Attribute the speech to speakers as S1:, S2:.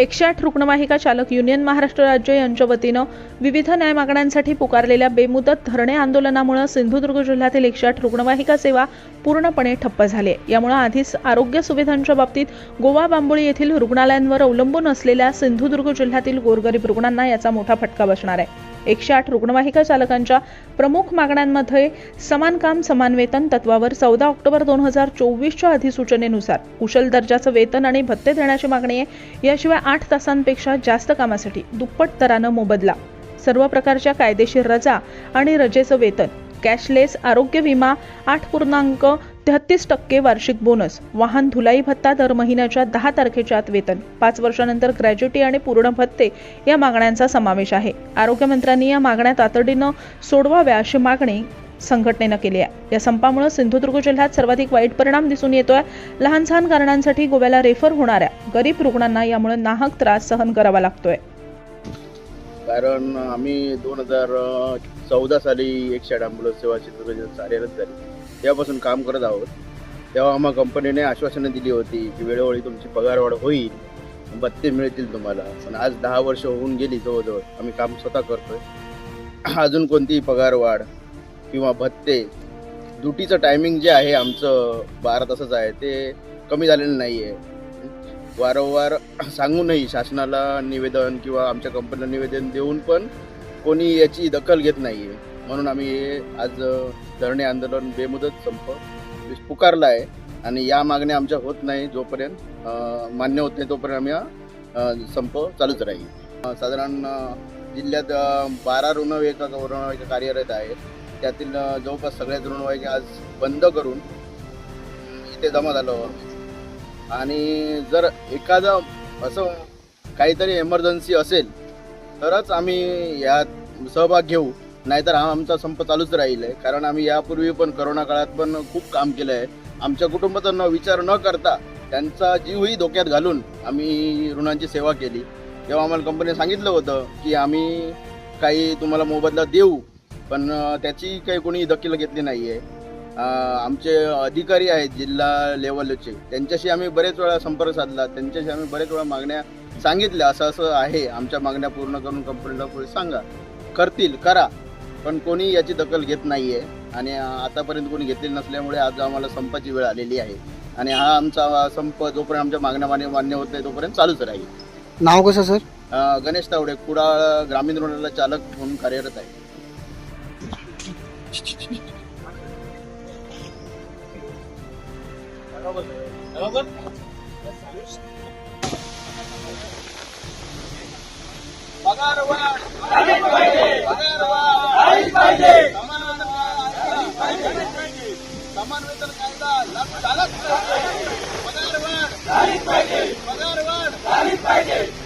S1: एकशे आठ रुग्णवाहिका चालक युनियन महाराष्ट्र राज्य यांच्या वतीनं विविध न्याय मागण्यांसाठी पुकारलेल्या बेमुदत धरणे आंदोलनामुळे सिंधुदुर्ग जिल्ह्यातील एकशे आठ रुग्णवाहिका सेवा पूर्णपणे ठप्प झाली आहे. यामुळे आधीच आरोग्य सुविधांच्या बाबतीत गोवा बांबोळी येथील रुग्णालयांवर अवलंबून असलेल्या सिंधुदुर्ग जिल्ह्यातील गोरगरीब रुग्णांना याचा मोठा फटका बसणार आहे. एकशे आठ रुग्णवाहिका चालकांच्या प्रमुख मागण्यांमध्ये समान काम समान वेतन तत्वावर चौदा ऑक्टोबर दोन हजार चोवीसच्या अधिसूचनेनुसार कुशल दर्जाचं वेतन आणि भत्ते देण्याची मागणी आहे. याशिवाय आठ तासांपेक्षा जास्त कामासाठी दुप्पट दरानं मोबदला. सर्व प्रकारच्या कायदेशीर रजा आणि रजेचं वेतन कॅशलेस आरोग्य विमा आठ पूर्णांक तेहत्तीस टक्के वार्षिक बोनस. वाहन धुलाई भत्ता दर महिन्याच्या दहा तारखेच्या आत वेतन. पाच वर्षानंतर ग्रॅज्युटी आणि पूर्ण भत्ते या मागण्यांचा समावेश आहे. आरोग्यमंत्र्यांनी या मागण्या तातडीनं सोडवाव्या अशी मागणी संघटनेनं केली आहे. या संपामुळे सिंधुदुर्ग जिल्ह्यात सर्वाधिक वाईट परिणाम दिसून येतोय. लहान सहान कारणांसाठी गोव्याला रेफर होणाऱ्या गरीब रुग्णांना यामुळे नाहक त्रास सहन करावा लागतोय.
S2: कारण आम्ही दोन हजार चौदा साली एकशे आठ ॲम्ब्युलन्स सेवा चित्रपट कार्यरत झाली तेव्हापासून काम करत आहोत तेव्हा आम्हाला कंपनीने आश्वासनं दिली होती की वेळोवेळी तुमची पगारवाढ होईल भत्ते मिळतील तुम्हाला. पण आज दहा वर्ष होऊन गेली जवळजवळ. आम्ही काम स्वतः करतोय. अजून कोणतीही पगारवाढ किंवा भत्ते ड्युटीचं टायमिंग जे आहे आमचं बारा तासच आहे. ते कमी झालेलं नाही आहे वारंवार सांगूनही शासनाला निवेदन किंवा आमच्या कंपनीला निवेदन देऊन पण कोणी याची दखल घेत नाही आहे म्हणून आम्ही हे आज धरणे आंदोलन बेमुदत संप पुकारला आहे आणि या मागण्या आमच्या होत नाही जोपर्यंत मान्य होत नाही तोपर्यंत आम्ही संप चालूच राहील. साधारण जिल्ह्यात बारा रुग्णवाहिका रुग्णवाहिका कार्यरत आहेत. त्यातील जवळपास सगळ्याच रुग्णवाहिका आज बंद करून इथे जमा झालो आणि जर एखादं असं काहीतरी एमर्जन्सी असेल तरच आम्ही यात सहभाग घेऊ. नाहीतर हा आमचा संप चालूच राहील आहे कारण आम्ही यापूर्वी पण करोना काळात पण खूप काम केलं आहे आमच्या कुटुंबाचा न विचार न करता त्यांचा जीवही धोक्यात घालून आम्ही रुग्णांची सेवा केली. तेव्हा आम्हाला कंपनीने सांगितलं होतं की आम्ही काही तुम्हाला मोबदला देऊ पण त्याची काही कोणी दखल घेतली नाही आहे आमचे अधिकारी आहेत जिल्हा लेवलचे त्यांच्याशी आम्ही बरेच वेळा संपर्क साधला त्यांच्याशी आम्ही बरेच वेळा मागण्या सांगितल्या. असं असं आहे. आमच्या मागण्या पूर्ण करून कंपनीला पुढे सांगा. करतील करा. पण कोणी याची दखल घेत नाही आहे आणि आतापर्यंत कोणी घेतलेली नसल्यामुळे आज आम्हाला संपाची वेळ आलेली आहे. आणि हा आमचा संप जोपर्यंत आमच्या मागण्या मान्य मान्य होत नाही तोपर्यंत चालूच राहील.
S3: नाव कसं सर?
S2: गणेश तावडे कुडाळ ग्रामीण रुग्णालय चालक म्हणून कार्यरत आहे. पाहिजे. समान कायदा लागू झालाच पाहिजे. पगारवाढ. झालीच पाहिजे. पगारवाढ. झालीच पाहिजे.